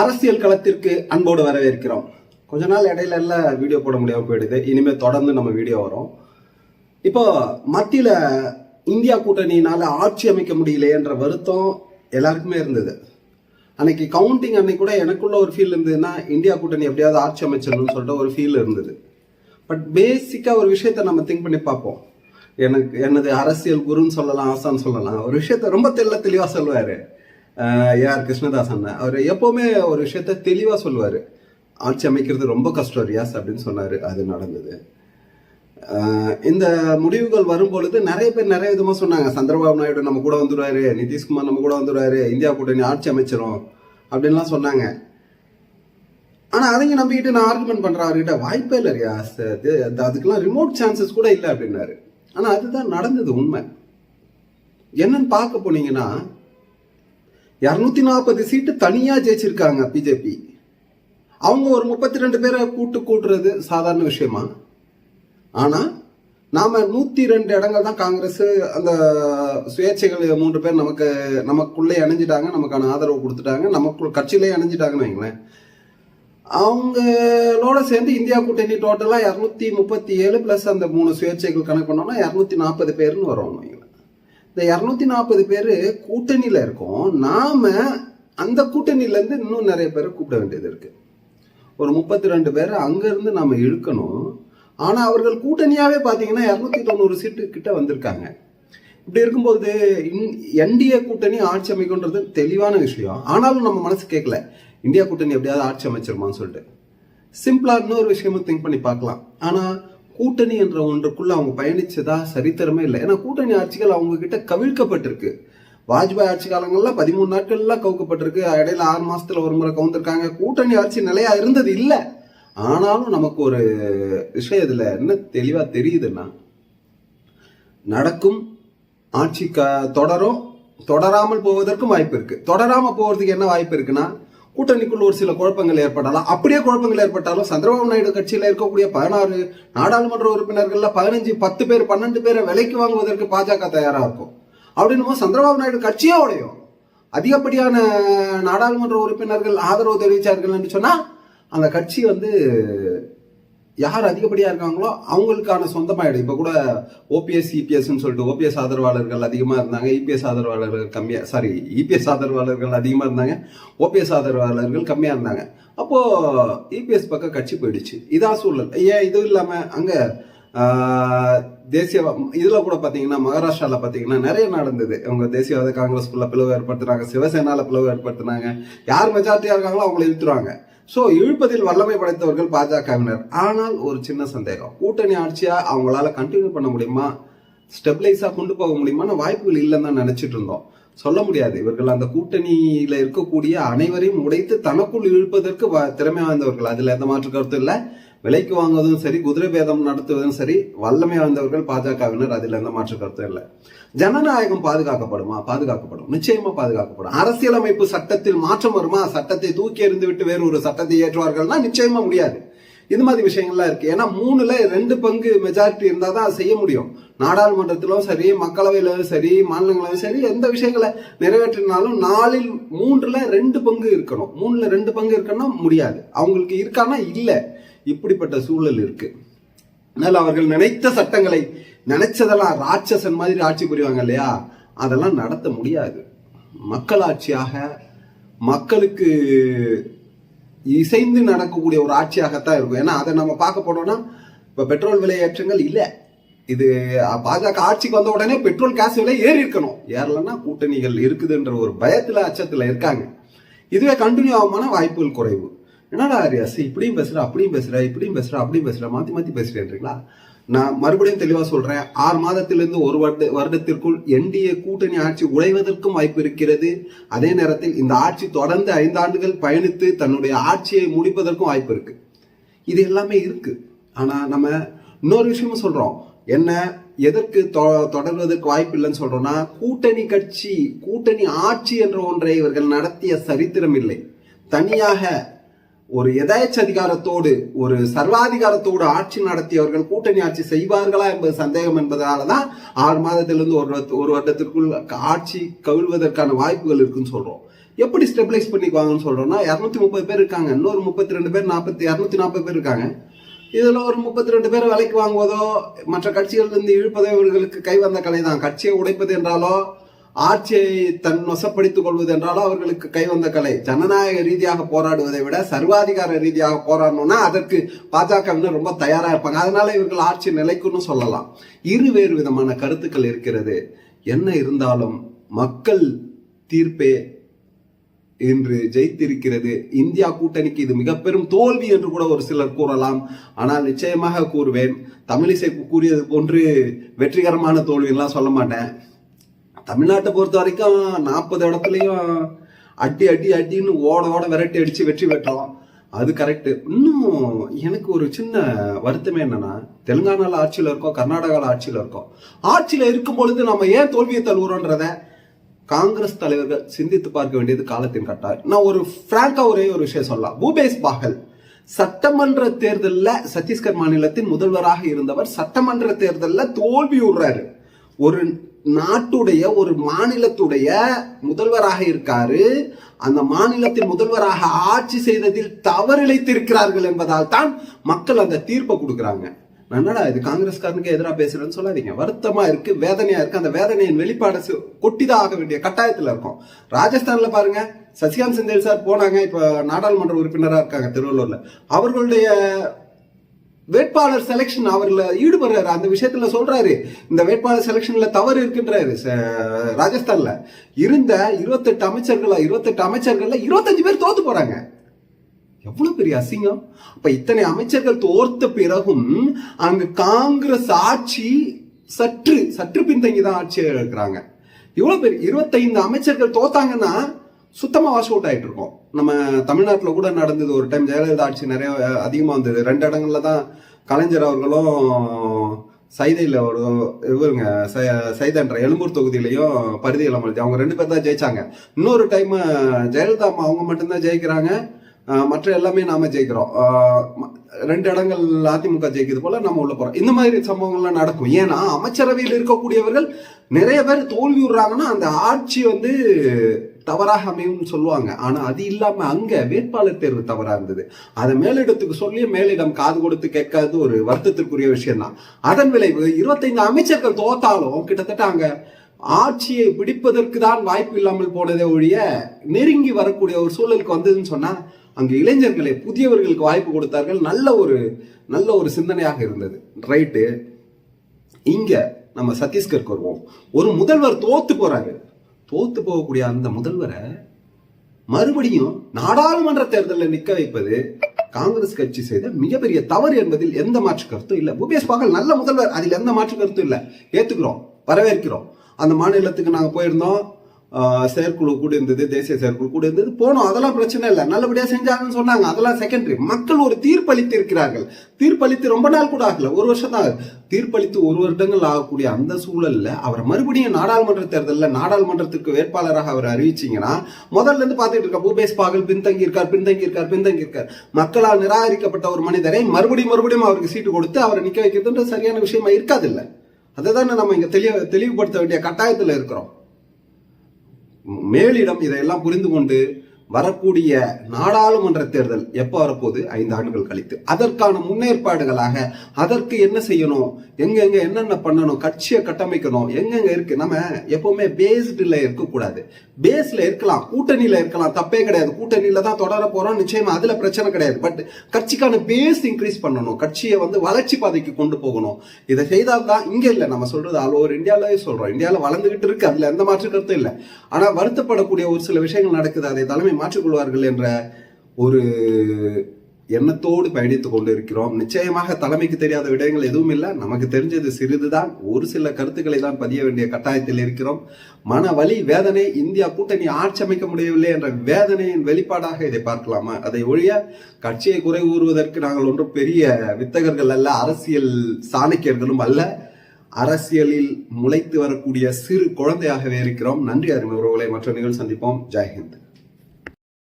அரசியல் களத்திற்கு அன்போடு வரவேற்கிறோம். கொஞ்ச நாள் இடையில எல்லாம் வீடியோ போட முடியாமல் போயிடுது. இனிமேல் தொடர்ந்து நம்ம வீடியோ வரும். இப்போ மத்தியில் இந்தியா கூட்டணியினால ஆட்சி அமைக்க முடியலையேன்ற வருத்தம் எல்லாருக்குமே இருந்தது. அன்னைக்கு கவுண்டிங் அன்னைக்கு கூட எனக்குள்ள ஒரு ஃபீல் இருந்ததுன்னா இந்தியா கூட்டணி எப்படியாவது ஆட்சி அமைச்சிடணும்னு சொல்லிட்டு ஒரு ஃபீல் இருந்தது. பட் பேசிக்காக ஒரு விஷயத்த நம்ம திங்க் பண்ணி பார்ப்போம். எனக்கு எனது அரசியல் குருன்னு சொல்லலாம் ஆசான்னு சொல்லலாம். ஒரு விஷயத்த ரொம்ப தெள்ள தெளிவாக சொல்லுவாரு. ஏஆர் அண்ணன் அவர் எப்போவுமே ஒரு விஷயத்த தெளிவாக சொல்லுவார். ஆட்சி அமைக்கிறது ரொம்ப கஷ்டம் ரியாஸ் அப்படின்னு சொன்னார். அது நடந்தது. இந்த முடிவுகள் வரும் பொழுது நிறைய பேர் நிறைய விதமாக சொன்னாங்க. சந்திரபாபு நாயுடு நம்ம கூட வந்துடுவாரு நிதிஷ்குமார் நம்ம கூட வந்துருவாரு. இந்தியா கூட்டணி ஆட்சி அமைச்சிரும் அப்படின்லாம் சொன்னாங்க. ஆனால் அதையும் நம்பிக்கிட்டு நான் ஆர்குமெண்ட் பண்ணுறேன் அவர்கிட்ட வாய்ப்பே இல்லை ரியாஸ் அதுக்கெல்லாம் ரிமோட் சான்சஸ் கூட இல்லை அப்படின்னாரு. ஆனால் அதுதான் நடந்தது உண்மை. என்னன்னு பார்க்க போனீங்கன்னா இரநூத்தி நாற்பது சீட்டு தனியா ஜெயிச்சிருக்காங்க பிஜேபி அவங்க ஒரு முப்பத்தி ரெண்டு பேரை கூட்டு கூட்டுறது சாதாரண விஷயமா? ஆனா நாம நூத்தி ரெண்டு இடங்கள் தான் காங்கிரஸ் அந்த சுயேட்சைகள் மூன்று பேர் நமக்கு நமக்குள்ளே இணைஞ்சிட்டாங்க நமக்கான ஆதரவு கொடுத்துட்டாங்க நமக்குள் கட்சியிலே இணைஞ்சிட்டாங்கன்னு வைங்களேன். அவங்களோட சேர்ந்து இந்தியா கூட்டணி டோட்டலா இரநூத்தி முப்பத்தி ஏழு பிளஸ் அந்த மூணு சுயேட்சைகள் கணக்கு பண்ணோம்னா இரநூத்தி நாற்பது பேர்னு வரும் இந்த இரநூத்தி நாற்பது பேர் கூட்டணியில் இருக்கோம். நாம் அந்த கூட்டணியிலேருந்து இன்னும் நிறைய பேரை கூப்பிட வேண்டியது இருக்குது ஒரு முப்பத்தி ரெண்டு பேரை அங்கேருந்து நாம் இழுக்கணும். ஆனால் அவர்கள் கூட்டணியாகவே பார்த்தீங்கன்னா இரநூத்தி தொண்ணூறு சீட்டு கிட்ட வந்திருக்காங்க. இப்படி இருக்கும்போது என்டிஏ கூட்டணி ஆட்சி அமைக்கும்ன்றது தெளிவான விஷயம். ஆனாலும் நம்ம மனசு கேட்கல இந்தியா கூட்டணி எப்படியாவது ஆட்சி அமைச்சிருமான்னு சொல்லிட்டு. சிம்பிளாக இன்னொரு விஷயமும் திங்க் பண்ணி பார்க்கலாம். ஆனால் கூட்டணி என்ற ஒன்றுக்குள்ள அவங்க பயணிச்சதா சரித்திரமே இல்லை. ஏன்னா கூட்டணி ஆட்சிகள் அவங்க கிட்ட கவிழ்க்கப்பட்டிருக்கு. வாஜ்பாய் ஆட்சி காலங்கள்ல பதிமூணு நாட்கள்லாம் கவுக்கப்பட்டிருக்கு. இடையில ஆறு மாசத்துல ஒரு முறை கவுந்திருக்காங்க. கூட்டணி ஆட்சி நிலையா இருந்தது இல்லை. ஆனாலும் நமக்கு ஒரு விஷயம் இதுல என்ன தெளிவா தெரியுதுன்னா நடக்கும் ஆட்சி க- தொடரும் தொடராமல் போவதற்கும் வாய்ப்பு இருக்கு. தொடராம போவதற்கு என்ன வாய்ப்பு இருக்குன்னா கூட்டணிக்குள்ள ஒரு சில குழப்பங்கள் ஏற்படலாம். அப்படியே குழப்பங்கள் ஏற்பட்டாலும் சந்திரபாபு நாயுடு கட்சியில் இருக்கக்கூடிய பதினாறு நாடாளுமன்ற உறுப்பினர்கள்ல பதினஞ்சு பத்து பேர் பன்னெண்டு பேரை விலைக்கு வாங்குவதற்கு பாஜக தயாரா இருக்கும். அப்படின்னும் சந்திரபாபு நாயுடு கட்சியே உடையும் அதிகப்படியான நாடாளுமன்ற உறுப்பினர்கள் ஆதரவு தெரிவித்தார்கள் என்று சொன்னா அந்த கட்சி வந்து யார் அதிகப்படியாக இருக்காங்களோ அவங்களுக்கான சொந்தமாயிடும் இப்போ கூட ஓபிஎஸ் இபிஎஸ்ன்னு சொல்லிட்டு ஓபிஎஸ் ஆதரவாளர்கள் அதிகமாக இருந்தாங்க இபிஎஸ் ஆதரவாளர்கள் கம்மியாக சாரி இபிஎஸ் ஆதரவாளர்கள் அதிகமாக இருந்தாங்க ஓபிஎஸ் ஆதரவாளர்கள் கம்மியாக இருந்தாங்க. அப்போது இபிஎஸ் பக்கம் கட்சி போயிடுச்சு. இதான் சூழல். ஏன் இது இல்லாமல் அங்கே தேசிய இதில் கூட பார்த்தீங்கன்னா மகாராஷ்டிராவில் பார்த்தீங்கன்னா நிறைய நடந்தது. அவங்க தேசியவாத காங்கிரஸ்குள்ள பிளவு ஏற்படுத்துகிறாங்க சிவசேனாவில் பிளவு ஏற்படுத்துனாங்க. யார் மெஜாரிட்டியாக இருக்காங்களோ அவங்களை இழுத்துருவாங்க. ஸோ இழுப்பதில் வல்லமை படைத்தவர்கள் பாஜகவினர். ஆனால் ஒரு சின்ன சந்தேகம். கூட்டணி ஆட்சியா அவங்களால கண்டினியூ பண்ண முடியுமா? ஸ்டெபிளைஸா கொண்டு போக முடியுமான வாய்ப்புகள் இல்லைன்னு தான் நினைச்சிட்டு இருந்தோம். சொல்ல முடியாது. இவர்கள் அந்த கூட்டணியில இருக்கக்கூடிய அனைவரையும் உடைத்து தனக்குள் இழுப்பதற்கு வ- திறமை வாய்ந்தவர்கள். அதுல எந்த மாற்று கருத்து இல்லை. விலைக்கு வாங்குவதும் சரி குதிரை பேதம் நடத்துவதும் சரி வல்லமை வாய்ந்தவர்கள் பாஜகவினர் அதில் எந்த மாற்று கருத்தும் இல்லை. ஜனநாயகம் பாதுகாக்கப்படுமா? பாதுகாக்கப்படும். நிச்சயமா பாதுகாக்கப்படும். அரசியலமைப்பு சட்டத்தில் மாற்றம் வருமா? சட்டத்தை தூக்கி எறிந்து விட்டு வேறு ஒரு சட்டத்தை ஏற்றுவார்கள்னா நிச்சயமா முடியாது. இது மாதிரி விஷயங்கள்லாம் இருக்கு. ஏன்னா மூணுல ரெண்டு பங்கு மெஜாரிட்டி இருந்தா தான் செய்ய முடியும். நாடாளுமன்றத்திலும் சரி மக்களவையிலும் சரி மாநிலங்களிலும் சரி எந்த விஷயங்களை நிறைவேற்றினாலும் நாலில் மூன்றுல ரெண்டு பங்கு இருக்கணும். மூணுல ரெண்டு பங்கு இருக்கணும்னா முடியாது. அவங்களுக்கு இருக்கான்னா இல்லை. இப்படிப்பட்ட சூழல் இருக்கு. அதனால அவர்கள் நினைத்த சட்டங்களை நினைச்சதெல்லாம் ராட்சசன் மாதிரி ஆட்சி புரிவாங்க இல்லையா? அதெல்லாம் நடத்த முடியாது. மக்களாட்சியாக மக்களுக்கு இசைந்து நடக்கக்கூடிய ஒரு ஆட்சியாகத்தான் இருக்கும். ஏன்னா அதை நம்ம பார்க்க போனோம்னா இப்போ பெட்ரோல் விலை ஏற்றங்கள் இல்லை. இது பாஜக ஆட்சிக்கு வந்த உடனே பெட்ரோல் கேஸ் விலை ஏறி இருக்கணும். ஏறலன்னா கூட்டணிகள் இருக்குதுன்ற ஒரு பயத்தில் அச்சத்தில் இருக்காங்க. இதுவே கண்டினியூ ஆகுமான வாய்ப்புகள் குறைவு. என்னடா ஆரியாஸ் இப்படியும் பேசுகிற அப்படியும் பேசுகிற இப்படியும் பேசுகிற அப்படியும் பேசுகிற மாற்றி மாற்றி பேசுகிறேன்றீங்களா நான் மறுபடியும் தெளிவாக சொல்கிறேன் ஆறு மாதத்திலிருந்து ஒரு வருட வருடத்திற்குள் என்டிஏ கூட்டணி ஆட்சி உழைவதற்கும் வாய்ப்பு இருக்கிறது. அதே நேரத்தில் இந்த ஆட்சி தொடர்ந்து ஐந்து ஆண்டுகள் பயணித்து தன்னுடைய ஆட்சியை முடிப்பதற்கும் வாய்ப்பு இருக்குது இது எல்லாமே இருக்குது ஆனால் நம்ம இன்னொரு விஷயமும் சொல்கிறோம் என்ன எதற்கு தொ- தொடர்வதற்கு வாய்ப்பு இல்லைன்னு சொல்றோம்னா கூட்டணி கட்சி கூட்டணி ஆட்சி என்ற ஒன்றை இவர்கள் நடத்திய சரித்திரம் இல்லை. தனியாக ஒரு எதாயச்ச அதிகாரத்தோடு ஒரு சர்வாதிகாரத்தோடு ஆட்சி நடத்தியவர்கள் கூட்டணி ஆட்சி செய்வார்களா என்பது சந்தேகம் என்பதனாலதான் ஆறு மாதத்திலிருந்து ஒரு ஒரு வருடத்திற்குள் ஆட்சி கவிழ்வதற்கான வாய்ப்புகள் இருக்குன்னு சொல்றோம். எப்படி ஸ்டெபிலைஸ் பண்ணிக்குவாங்கன்னு சொல்றோம்னா இரநூத்தி முப்பது பேர் இருக்காங்க. இன்னொரு முப்பத்தி ரெண்டு பேர் நாற்பத்தி இரநூத்தி நாற்பது பேர் இருக்காங்க. இதில் ஒரு முப்பத்தி ரெண்டு பேர் விலைக்கு வாங்குவதோ மற்ற கட்சிகள் இருந்து இழுப்பதோ இவர்களுக்கு கை வந்த கலை தான் கட்சியை உடைப்பது என்றாலோ ஆட்சியை தன் வசப்படுத்திக் கொள்வது என்றாலும் அவர்களுக்கு கை வந்த கலை. ஜனநாயக ரீதியாக போராடுவதை விட சர்வாதிகார ரீதியாக போராடணும்னா அதற்கு பாஜகவினர் ரொம்ப தயாரா இருப்பாங்க. அதனால இவர்கள் ஆட்சி நிலைக்குன்னு சொல்லலாம். இரு வேறு விதமான கருத்துக்கள் இருக்கிறது. என்ன இருந்தாலும் மக்கள் தீர்ப்பே இன்று ஜெயித்திருக்கிறது. இந்தியா கூட்டணிக்கு இது மிக பெரும் தோல்வி என்று கூட ஒரு சிலர் கூறலாம். ஆனால் நிச்சயமாக கூறுவேன். தமிழிசை கூறியது போன்று வெற்றிகரமான தோல்வியெல்லாம் சொல்ல மாட்டேன். தமிழ்நாட்டை பொறுத்த வரைக்கும் நாற்பது இடத்துலையும் அடி அடி அடின்னு ஓட ஓட விரட்டி அடிச்சு வெற்றி பெற்றோம் அது கரெக்டு இன்னும் எனக்கு ஒரு சின்ன வருத்தமே என்னன்னா தெலுங்கானாவில் ஆட்சியில் இருக்கோம் கர்நாடகாவில் ஆட்சியில் இருக்கோம். ஆட்சியில் இருக்கும் பொழுது நம்ம ஏன் தோல்வியை தழுவுறோன்றத காங்கிரஸ் தலைவர்கள் சிந்தித்து பார்க்க வேண்டியது காலத்தின் கட்டாயம். நான் ஒரு ஃப்ராங்கா ஒரே ஒரு விஷயம் சொல்லலாம். பூபேஷ் பாகல் சட்டமன்ற தேர்தலில் சத்தீஸ்கர் மாநிலத்தின் முதல்வராக இருந்தவர் சட்டமன்ற தேர்தலில் தோல்வி விடுறாரு ஒரு நாட்டுடைய ஒரு மாநிலத்துடைய முதல்வராக இருக்காரு. அந்த மாநிலத்தின் முதல்வராக ஆட்சி செய்ததில் தவறிழைத்திருக்கிறார்கள் என்பதால் தான் மக்கள் அந்த தீர்ப்பை கொடுக்குறாங்க. நான் என்னடா இது காங்கிரஸ்காரனுக்கு எதிராக பேசுறேன்னு சொல்லாதீங்க. வருத்தமா இருக்கு வேதனையா இருக்கு. அந்த வேதனையின் வெளிப்பாடு சு- கொட்டிதான் ஆக வேண்டிய கட்டாயத்துல இருக்கும். ராஜஸ்தான்ல பாருங்க சசிகாந்த் சிந்தேல் சார் போனாங்க. இப்ப நாடாளுமன்ற உறுப்பினரா இருக்காங்க திருவள்ளூர்ல. அவர்களுடைய வேட்பாளர் செலெக்ஷன் அவர்ல ஈடுபடுறாரு. அந்த விஷயத்துல சொல்றாரு. இந்த வேட்பாளர் செலெக்ஷன்ல தவறு இருக்குன்றாரு ச- ராஜஸ்தான்ல. இருந்த இருபத்தெட்டு அமைச்சர்களா இருபத்தெட்டு அமைச்சர்கள்ல இருபத்தஞ்சு பேர் தோத்து போறாங்க. எவ்வளவு பெரிய அசிங்கம். அப்ப இத்தனை அமைச்சர்கள் தோர்த்த பிறகும் அங்க காங்கிரஸ் ஆட்சி சற்று சற்று பின்தங்கி தான் ஆட்சியை இருக்கிறாங்க. இவ்வளவு பெரிய இருபத்தைந்து அமைச்சர்கள் தோத்தாங்கன்னா சுத்தமாக வாஷ் அவுட் ஆகிட்டு இருக்கோம். நம்ம தமிழ்நாட்டில் கூட நடந்தது ஒரு டைம் ஜெயலலிதா ஆட்சி நிறைய அதிகமாக வந்தது. ரெண்டு இடங்கள்ல தான் கலைஞர் அவர்களும் சைதையில் ஒரு இவருங்க சை- எழும்பூர் தொகுதியிலையும் பரிதியில் இளமல்தி அவங்க ரெண்டு பேர் தான் ஜெயிச்சாங்க. இன்னொரு டைம் ஜெயலலிதா அம்மா அவங்க மட்டும்தான் ஜெயிக்கிறாங்க. மற்ற எல்லாமே நாம ஜெயிக்கிறோம். ரெண்டு இடங்கள் அதிமுக ஜெயிக்கிறது போல நம்ம உள்ள போறோம். இந்த மாதிரி சம்பவங்கள்லாம் நடக்கும். ஏன்னா அமைச்சரவையில் இருக்கக்கூடியவர்கள் நிறைய பேர் தோல்வி விடுறாங்கன்னா அந்த ஆட்சி வந்து தவறாக அமையும்னு சொல்லுவாங்க. ஆனால் அது இல்லாமல் அங்கே வேட்பாளர் தேர்வு தவறாக இருந்தது. அதை மேலிடத்துக்கு சொல்லி மேலிடம் காது கொடுத்து கேட்காதது ஒரு வருத்தத்திற்குரிய விஷயம் தான் அதன் விளைவு இருபத்தைந்து அமைச்சர்கள் தோத்தாலும் கிட்டத்தட்ட அங்கே ஆட்சியை பிடிப்பதற்கு தான் வாய்ப்பு இல்லாமல் போனதே ஒழிய நெருங்கி வரக்கூடிய ஒரு சூழலுக்கு வந்ததுன்னு சொன்னால் அங்கு இளைஞர்களை புதியவர்களுக்கு வாய்ப்பு கொடுத்தார்கள். நல்ல ஒரு நல்ல ஒரு சிந்தனையாக இருந்தது. ரைட்டு. இங்கே நம்ம சத்தீஸ்கருக்கு வருவோம். ஒரு முதல்வர் தோத்து போறாரு. தோத்து போகக்கூடிய அந்த முதல்வரை மறுபடியும் நாடாளுமன்ற தேர்தலில் நிற்க வைப்பது காங்கிரஸ் கட்சி செய்த மிகப்பெரிய தவறு என்பதில் எந்த மாற்று கருத்தும் இல்லை. பூபேஷ் பாகல் நல்ல முதல்வர் அதில் எந்த மாற்று கருத்தும் இல்லை. ஏத்துக்கிறோம் வரவேற்கிறோம். அந்த மாநிலத்துக்கு நாங்கள் போயிருந்தோம். செயற்குழு கூட இருந்தது தேசிய செயற்குழு கூட இருந்தது போனோம். அதெல்லாம் பிரச்சனை இல்லை. நல்லபடியாக செஞ்சாங்கன்னு சொன்னாங்க. அதெல்லாம் செகண்டரி மக்கள் ஒரு தீர்ப்பளித்து இருக்கிறார்கள் தீர்ப்பளித்து ரொம்ப நாள் கூட ஆகல. ஒரு வருஷம் தான் ஆகுது. தீர்ப்பளித்து ஒரு வருடங்கள் ஆகக்கூடிய அந்த சூழல்ல அவரை மறுபடியும் நாடாளுமன்ற தேர்தலில் நாடாளுமன்றத்திற்கு வேட்பாளராக அவர் அறிவிச்சிங்கன்னா முதல்ல இருந்து பார்த்துட்டு இருக்க பூபேஷ் பாகல் பின்தங்கி இருக்கார் பின்தங்கி இருக்கார் பின்தங்கி இருக்கார் மக்களால் நிராகரிக்கப்பட்ட ஒரு மனிதரை மறுபடியும் மறுபடியும் அவருக்கு சீட்டு கொடுத்து அவரை நிக்க வைக்கிறதுன்ற சரியான விஷயமா இருக்காது இல்லை. அதை தானே நம்ம இங்க தெளிவு தெளிவுபடுத்த வேண்டிய கட்டாயத்தில் இருக்கிறோம். மேலிடம் இதையெல்லாம் புரிந்து கொண்டு வரக்கூடிய நாடாளுமன்ற தேர்தல் எப்போ வரப்போகுது? ஐந்து ஆண்டுகள் கழித்து. அதற்கான முன்னேற்பாடுகளாக அதற்கு என்ன செய்யணும்? எங்கெங்க என்னென்ன பண்ணணும்? கட்சியை கட்டமைக்கணும். எங்கெங்க இருக்கு? நம்ம எப்பவுமே பேஸ்டில் இருக்கக்கூடாது. பேஸ்ல இருக்கலாம். கூட்டணியில இருக்கலாம். தப்பே கிடையாது. கூட்டணியில தான் தொடர போறோம். நிச்சயமா அதுல பிரச்சனை கிடையாது. பட் கட்சிக்கான பேஸ் இன்க்ரீஸ் பண்ணணும். கட்சியை வந்து வளர்ச்சி பாதைக்கு கொண்டு போகணும். இதை செய்தால் தான் இங்க இல்லை. நம்ம சொல்றது ஆல் ஓவர் இந்தியாவிலே சொல்றோம். இந்தியாவில் வளர்ந்துகிட்டு இருக்கு. அதுல எந்த மாற்று கருத்தும் இல்லை. ஆனா வருத்தப்படக்கூடிய ஒரு சில விஷயங்கள் நடக்குது. அதை தலைமை மாற்றிக்கொள்வார்கள் என்ற ஒரு எண்ணத்தோடு பயணித்துக் கொண்டு இருக்கிறோம் நிச்சயமாக தலைமைக்கு தெரியாத விடயங்கள் எதுவும் இல்லை. நமக்கு தெரிஞ்சது சிறிதுதான். ஒரு சில கருத்துக்களை தான் பதிய வேண்டிய கட்டாயத்தில் இருக்கிறோம். மன வலி வேதனை இந்தியா கூட்டணி ஆட்சி அமைக்க முடியவில்லை என்ற வேதனையின் வெளிப்பாடாக இதை பார்க்கலாமா? அதை ஒழிய கட்சியை குறை கூறுவதற்கு நாங்கள் ஒன்றும் பெரிய வித்தகர்கள் அல்ல அரசியல் சாணக்கியர்களும் அல்ல. அரசியலில் முளைத்து வரக்கூடிய சிறு குழந்தையாகவே இருக்கிறோம். நன்றி அருமை உறவுகளை. மற்ற நிகழ்ச்சி சந்திப்போம். ஜெய்ஹிந்த்